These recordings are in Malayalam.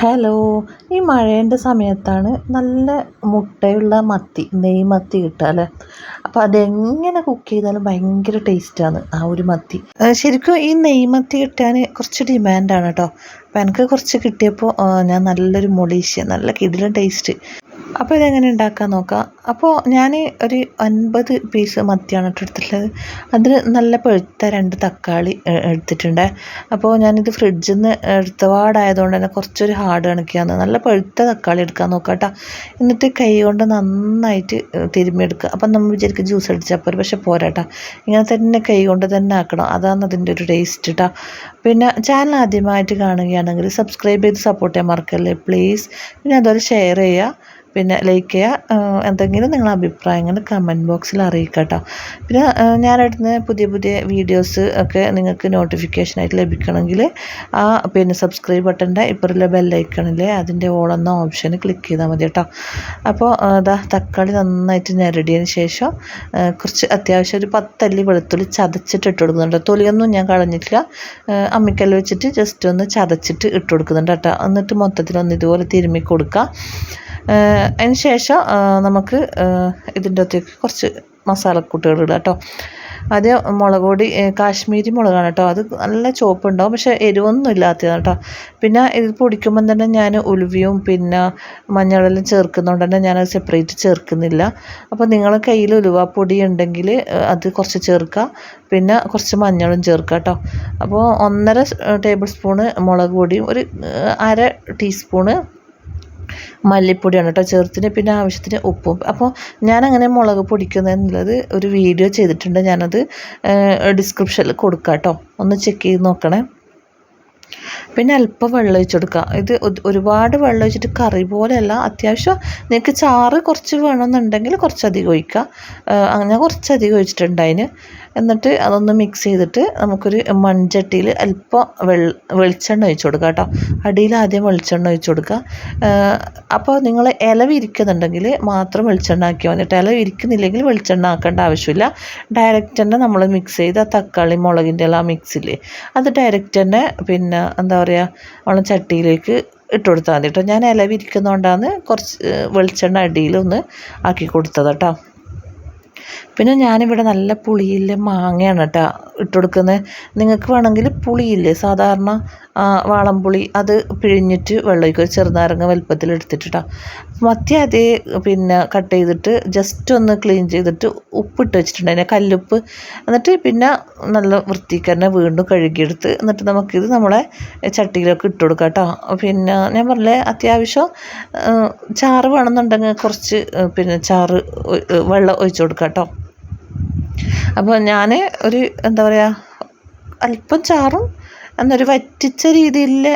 ഹലോ ഈ മഴേന്റെ സമയത്താണ് നല്ല മുട്ടയുള്ള മത്തി നെയ് മത്തി കിട്ടുക അല്ലേ? അപ്പോൾ അതെങ്ങനെ കുക്ക് ചെയ്താലും ഭയങ്കര ടേസ്റ്റാണ് ആ ഒരു മത്തി. ശരിക്കും ഈ നെയ് മത്തി കിട്ടാൻ കുറച്ച് ഡിമാൻഡാണ് കേട്ടോ. അപ്പോൾ എനിക്ക് കുറച്ച് കിട്ടിയപ്പോൾ ഞാൻ നല്ലൊരു മൊളീഷ്യ നല്ല കിടിലൻ ടേസ്റ്റ് അപ്പോൾ ഇതെങ്ങനെ ഉണ്ടാക്കാൻ നോക്കാം? അപ്പോൾ ഞാൻ ഒരു അൻപത് പീസ് മത്തിയാണ് ഇട്ടെടുത്തിട്ടുള്ളത് അതിൽ നല്ല പഴുത്ത രണ്ട് തക്കാളി എടുത്തിട്ടുണ്ട്. അപ്പോൾ ഞാനിത് ഫ്രിഡ്ജിൽ നിന്ന് എടുത്ത പാടായതുകൊണ്ട് തന്നെ കുറച്ചൊരു ഹാർഡ് കണക്കിയാണ് നല്ല പഴുത്ത തക്കാളി എടുക്കാൻ നോക്കാം കേട്ടോ എന്നിട്ട് കൈ കൊണ്ട് നന്നായിട്ട് തിരുമ്മിയെടുക്കുക അപ്പം നമ്മൾ വിചാരിക്കും ജ്യൂസ് അടിച്ചാൽ പോരെ പക്ഷെ പോരാട്ടോ ഇങ്ങനെ തന്നെ കൈ കൊണ്ട് തന്നെ ആക്കണം. അതാണ് അതിന്റെ ഒരു ടേസ്റ്റ് കേട്ടോ പിന്നെ ചാനൽ ആദ്യമായിട്ട് കാണുകയാണെങ്കിൽ സബ്സ്ക്രൈബ് ചെയ്ത് സപ്പോർട്ട് ചെയ്യാൻ മറക്കല്ലേ? പ്ലീസ് പിന്നെ അതുപോലെ ഷെയർ ചെയ്യുക. പിന്നെ ലൈക്ക് ചെയ്യുക എന്തെങ്കിലും നിങ്ങളുടെ അഭിപ്രായങ്ങൾ കമന്റ് ബോക്സിൽ അറിയിക്കുക കേട്ടോ പിന്നെ ഞാനിടുന്ന പുതിയ പുതിയ വീഡിയോസ് ഒക്കെ നിങ്ങൾക്ക് നോട്ടിഫിക്കേഷനായിട്ട് ലഭിക്കണമെങ്കിൽ ആ പിന്നെ സബ്സ്ക്രൈബ് ബട്ടന്റെ ഇപ്പുറത്തെ ബെല്ലൈക്കണില്ലേ അതിന്റെ ഓളെന്ന ഓപ്ഷന് ക്ലിക്ക് ചെയ്താൽ മതി കേട്ടോ. അപ്പോൾ ഇതാ തക്കാളി നന്നായിട്ട് ഞെരടിയതിന് ശേഷം കുറച്ച് അത്യാവശ്യം ഒരു പത്തല്ലി വെളുത്തുള്ളി ചതച്ചിട്ട് ഇട്ട് കൊടുക്കുന്നുണ്ട്. തൊലിയൊന്നും ഞാൻ കളഞ്ഞിട്ടില്ല. അമ്മിക്കല്ല് വെച്ചിട്ട് ജസ്റ്റ് ഒന്ന് ചതച്ചിട്ട് ഇട്ട് കൊടുക്കുന്നുണ്ട് കേട്ടോ. എന്നിട്ട് മൊത്തത്തിലൊന്ന് ഇതുപോലെ തിരുമ്മി കൊടുക്കുക അതിന് ശേഷം നമുക്ക് ഇതിന്റെ അകത്തേക്ക് കുറച്ച് മസാലക്കൂട്ടുകൾ ഇടുക കേട്ടോ. ആദ്യം മുളക് പൊടി കാശ്മീരി മുളകാണ് കേട്ടോ. അത് നല്ല ചുവപ്പുണ്ടാവും പക്ഷേ എരിവൊന്നും ഇല്ലാത്തതാണ് കേട്ടോ. പിന്നെ ഇത് പൊടിക്കുമ്പം തന്നെ ഞാൻ ഉലുവയും പിന്നെ മഞ്ഞളെല്ലാം ചേർക്കുന്നതുകൊണ്ട് തന്നെ ഞാനത് സെപ്പറേറ്റ് ചേർക്കുന്നില്ല. അപ്പോൾ നിങ്ങളെ കയ്യിൽ ഉലുവ പൊടി ഉണ്ടെങ്കിൽ അത് കുറച്ച് ചേർക്കുക. പിന്നെ കുറച്ച് മഞ്ഞളും ചേർക്കുക കേട്ടോ. അപ്പോൾ ഒന്നര ടേബിൾ സ്പൂണ് മുളക് പൊടിയും ഒരു അര ടീസ്പൂണ് മല്ലിപ്പൊടിയാണ് കേട്ടോ. ചേർത്തിന് പിന്നെ ആവശ്യത്തിന് ഉപ്പും. അപ്പോൾ ഞാനങ്ങനെ മുളക് പൊടിക്കുന്നതെന്നുള്ളത് ഒരു വീഡിയോ ചെയ്തിട്ടുണ്ട്. ഞാനത് ഡിസ്ക്രിപ്ഷനിൽ കൊടുക്കാം കേട്ടോ. ഒന്ന് ചെക്ക് ചെയ്ത് നോക്കണേ. പിന്നെ അല്പം വെള്ളം ഒഴിച്ച് കൊടുക്കുക ഇത് ഒരുപാട് വെള്ളം ഒഴിച്ചിട്ട് കറി പോലെയല്ല. അത്യാവശ്യം നിങ്ങൾക്ക് ചാറ് കുറച്ച് വേണമെന്നുണ്ടെങ്കിൽ കുറച്ചധികം ഒഴിക്കുക അങ്ങനെ കുറച്ചധികം ഒഴിച്ചിട്ടുണ്ട് അതിന്. എന്നിട്ട് അതൊന്ന് മിക്സ് ചെയ്തിട്ട് നമുക്കൊരു മൺചട്ടിയിൽ അല്പം വെള്ള വെളിച്ചെണ്ണ ഒഴിച്ചു കൊടുക്കുക കേട്ടോ. അടിയിൽ ആദ്യം വെളിച്ചെണ്ണ ഒഴിച്ചു കൊടുക്കുക അപ്പോൾ നിങ്ങൾ ഇല വിരിക്കുന്നുണ്ടെങ്കിൽ മാത്രം വെളിച്ചെണ്ണ ആക്കിയാൽ മതി കേട്ടോ. ഇല വിരിക്കുന്നില്ലെങ്കിൽ വെളിച്ചെണ്ണ ആക്കേണ്ട ആവശ്യമില്ല. ഡയറക്റ്റ് തന്നെ നമ്മൾ മിക്സ് ചെയ്ത് തക്കാളി മുളകിന്റെ എല്ലാം മിക്സില്ലേ അത് ഡയറക്റ്റ് തന്നെ പിന്നെ എന്താ പറയുക നമ്മൾ ചട്ടിയിലേക്ക് ഇട്ട് കൊടുത്താൽ മതി കേട്ടോ ഞാൻ ഇല വിരിക്കുന്നതുകൊണ്ടാണ് കുറച്ച് വെളിച്ചെണ്ണ അടിയിലൊന്ന് ആക്കി കൊടുത്തത് കേട്ടോ പിന്നെ ഞാനിവിടെ നല്ല പുളിയില്ല മാങ്ങയാണ് കേട്ടോ ഇട്ട് കൊടുക്കുന്നത് നിങ്ങൾക്ക് വേണമെങ്കിൽ പുളിയില്ലേ? സാധാരണ വാളംപുളി അത് പിഴിഞ്ഞിട്ട് വെള്ളം ഒഴിക്കുക ഒരു ചെറുനാരങ്ങ വലുപ്പത്തിൽ എടുത്തിട്ടാ മത്തി അതേ പിന്നെ കട്ട് ചെയ്തിട്ട് ജസ്റ്റ് ഒന്ന് ക്ലീൻ ചെയ്തിട്ട് ഉപ്പിട്ട് വെച്ചിട്ടുണ്ട്. അതിനെ കല്ലുപ്പ്. എന്നിട്ട് പിന്നെ നല്ല വൃത്തിക്ക് തന്നെ വീണ്ടും കഴുകിയെടുത്ത് എന്നിട്ട് നമുക്കിത് നമ്മളെ ചട്ടിയിലൊക്കെ ഇട്ട് കൊടുക്കാം കേട്ടോ. പിന്നെ ഞാൻ പറഞ്ഞില്ലേ അത്യാവശ്യം ചാറ് വേണമെന്നുണ്ടെങ്കിൽ കുറച്ച് പിന്നെ ചാറ് വെള്ളം ഒഴിച്ച് കൊടുക്കാം കേട്ടോ. അപ്പോൾ ഞാൻ ഒരു എന്താ പറയുക അല്പം ചാറും എന്നൊരു വറ്റിച്ച രീതിയിൽ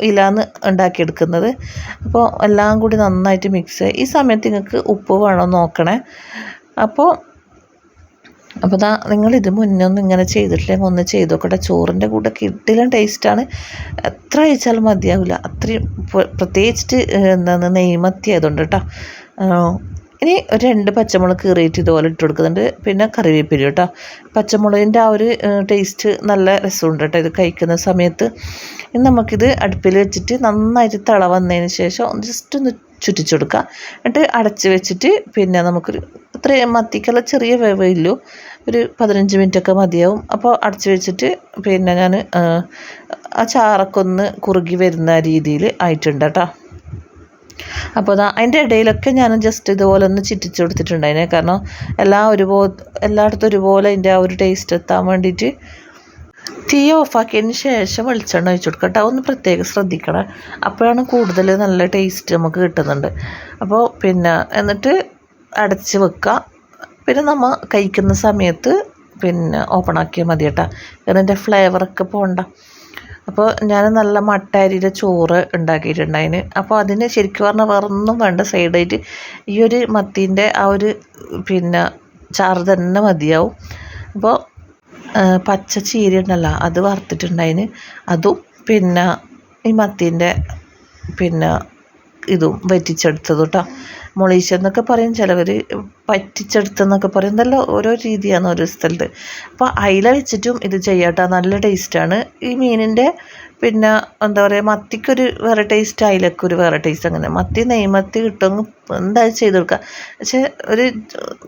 ഇലാന്ന് ഉണ്ടാക്കിയെടുക്കുന്നത്. അപ്പോൾ എല്ലാം കൂടി നന്നായിട്ട് മിക്സ് ഈ സമയത്ത് നിങ്ങൾക്ക് ഉപ്പ് വേണോ നോക്കണേ. അപ്പോൾ അപ്പോൾ ദാ ഇത് മുന്നേ ഒന്നും ഇങ്ങനെ ചെയ്തിട്ടില്ലെങ്കിൽ ഒന്ന് ചെയ്ത് നോക്കട്ടെ ചോറിന്റെ കൂടെ കിട്ടിലും ടേസ്റ്റാണ് എത്ര കഴിച്ചാലും മതിയാവില്ല അത്രയും പ്ര- പ്രത്യേകിച്ചിട്ട് എന്താണ് നെയ്മത്തി ആയതുകൊണ്ട് കേട്ടോ ഇനി ഒരു രണ്ട് പച്ചമുളക് കീറിയിട്ട് ഇതുപോലെ ഇട്ട് കൊടുക്കുന്നുണ്ട്. പിന്നെ കറിവേപ്പില കേട്ടോ. പച്ചമുളകിന്റെ ആ ഒരു ടേസ്റ്റ് നല്ല രസമുണ്ട് കേട്ടോ ഇത് കഴിക്കുന്ന സമയത്ത്. ഇനി നമുക്കിത് അടുപ്പിൽ വെച്ചിട്ട് നന്നായിട്ട് തിള വന്നതിന് ശേഷം ജസ്റ്റ് ഒന്ന് ചുറ്റിച്ചു കൊടുക്കുക എന്നിട്ട് അടച്ച് വെച്ചിട്ട് പിന്നെ നമുക്കൊരു ഇത്രയും മത്തിക്കുള്ള ചെറിയ വേവയില്ലോ. ഒരു പതിനഞ്ച് മിനിറ്റൊക്കെ മതിയാവും. അപ്പോൾ അടച്ച് വെച്ചിട്ട് പിന്നെ ഞാൻ ആ ചാറൊക്കെ ഒന്ന് കുറുകി വരുന്ന രീതിയിൽ ആയിട്ടുണ്ട് കേട്ടോ. അപ്പോൾ അതാ അതിന്റെ ഇടയിലൊക്കെ ഞാൻ ജസ്റ്റ് ഇതുപോലെ ഒന്ന് ചിറ്റിച്ച് കൊടുത്തിട്ടുണ്ടായിനെ. കാരണം എല്ലാം ഒരുപോലെ എല്ലായിടത്തും ഒരുപോലെ അതിന്റെ ആ ഒരു ടേസ്റ്റ് എത്താൻ വേണ്ടിയിട്ട് തീ ഓഫാക്കിയതിന് ശേഷം വെളിച്ചെണ്ണ ഒഴിച്ചു കൊടുക്കുക കേട്ടോ. ഒന്ന് പ്രത്യേകം ശ്രദ്ധിക്കണം. അപ്പോഴാണ് കൂടുതൽ നല്ല ടേസ്റ്റ് നമുക്ക് കിട്ടുന്നുണ്ട്. അപ്പോൾ പിന്നെ എന്നിട്ട് അടച്ച് വെക്കുക പിന്നെ നമ്മൾ കഴിക്കുന്ന സമയത്ത് പിന്നെ ഓപ്പൺ ആക്കിയാൽ മതി കേട്ടോ. കാരണം അതിന്റെ ഫ്ലേവറൊക്കെ പോകണ്ട അപ്പോൾ ഞാൻ നല്ല മട്ട അരിയുടെ ചോറ് ഉണ്ടാക്കിയിട്ടുണ്ടായിന് അപ്പോൾ അതിന് ശരിക്കും പറഞ്ഞാൽ വേറൊന്നും വേണ്ട. സൈഡായിട്ട് ഈ ഒരു മത്തീന്റെ ആ ഒരു പിന്നെ ചാറ് തന്നെ മതിയാവും. അപ്പോൾ പച്ച ചീര ഉണ്ടല്ലോ അത് വറുത്തിട്ടുണ്ടായിന് അതും പിന്നെ ഈ മത്തീന്റെ പിന്നെ ഇതും വറ്റിച്ചെടുത്തത് കേട്ടോ മുളീശെന്നൊക്കെ പറയും ചിലവർ പറ്റിച്ചെടുത്തെന്നൊക്കെ പറയും. നല്ല ഓരോ രീതിയാണ് ഓരോ സ്ഥലത്ത്. അപ്പോൾ അയില വെച്ചിട്ടും ഇത് ചെയ്യാം കേട്ടോ നല്ല ടേസ്റ്റാണ് ഈ മീനിന്റെ പിന്നെ എന്താ പറയുക മത്തിക്കൊരു വേറെ ടേസ്റ്റ് അയിലക്കൊരു വേറെ ടേസ്റ്റ് അങ്ങനെ. മത്തി നെയ്മത്തി കിട്ടുമെങ്കിൽ എന്തായാലും ചെയ്ത് കൊടുക്കുക പക്ഷേ ഒരു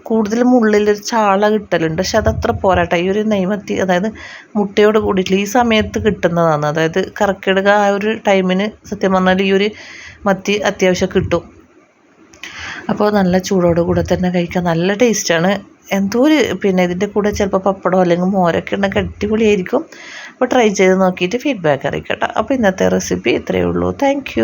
കൂടുതൽ മുള്ളിലൊരു ചാള കിട്ടലുണ്ട്. പക്ഷെ അതത്ര പോരാട്ടെ. ഈ ഒരു നെയ്മത്തി അതായത് മുട്ടയോട് കൂടിയിട്ടില്ല. ഈ സമയത്ത് കിട്ടുന്നതാണ്. അതായത് കറക്കിടുക ആ ഒരു ടൈമിന് സത്യം പറഞ്ഞാൽ ഈ ഒരു മത്തി അത്യാവശ്യം കിട്ടും. അപ്പോൾ നല്ല ചൂടോട് കൂടെ തന്നെ കഴിക്കാൻ നല്ല ടേസ്റ്റാണ് എന്തോ ഒരു പിന്നെ ഇതിന്റെ കൂടെ ചിലപ്പോൾ പപ്പടം അല്ലെങ്കിൽ മോരൊക്കെ ഉണ്ടെങ്കിൽ അടിപൊളിയായിരിക്കും. അപ്പോൾ ട്രൈ ചെയ്ത് നോക്കിയിട്ട് ഫീഡ്ബാക്ക് അറിയിക്കട്ടെ. അപ്പോൾ ഇന്നത്തെ റെസിപ്പി ഇത്രയേ ഉള്ളൂ. താങ്ക്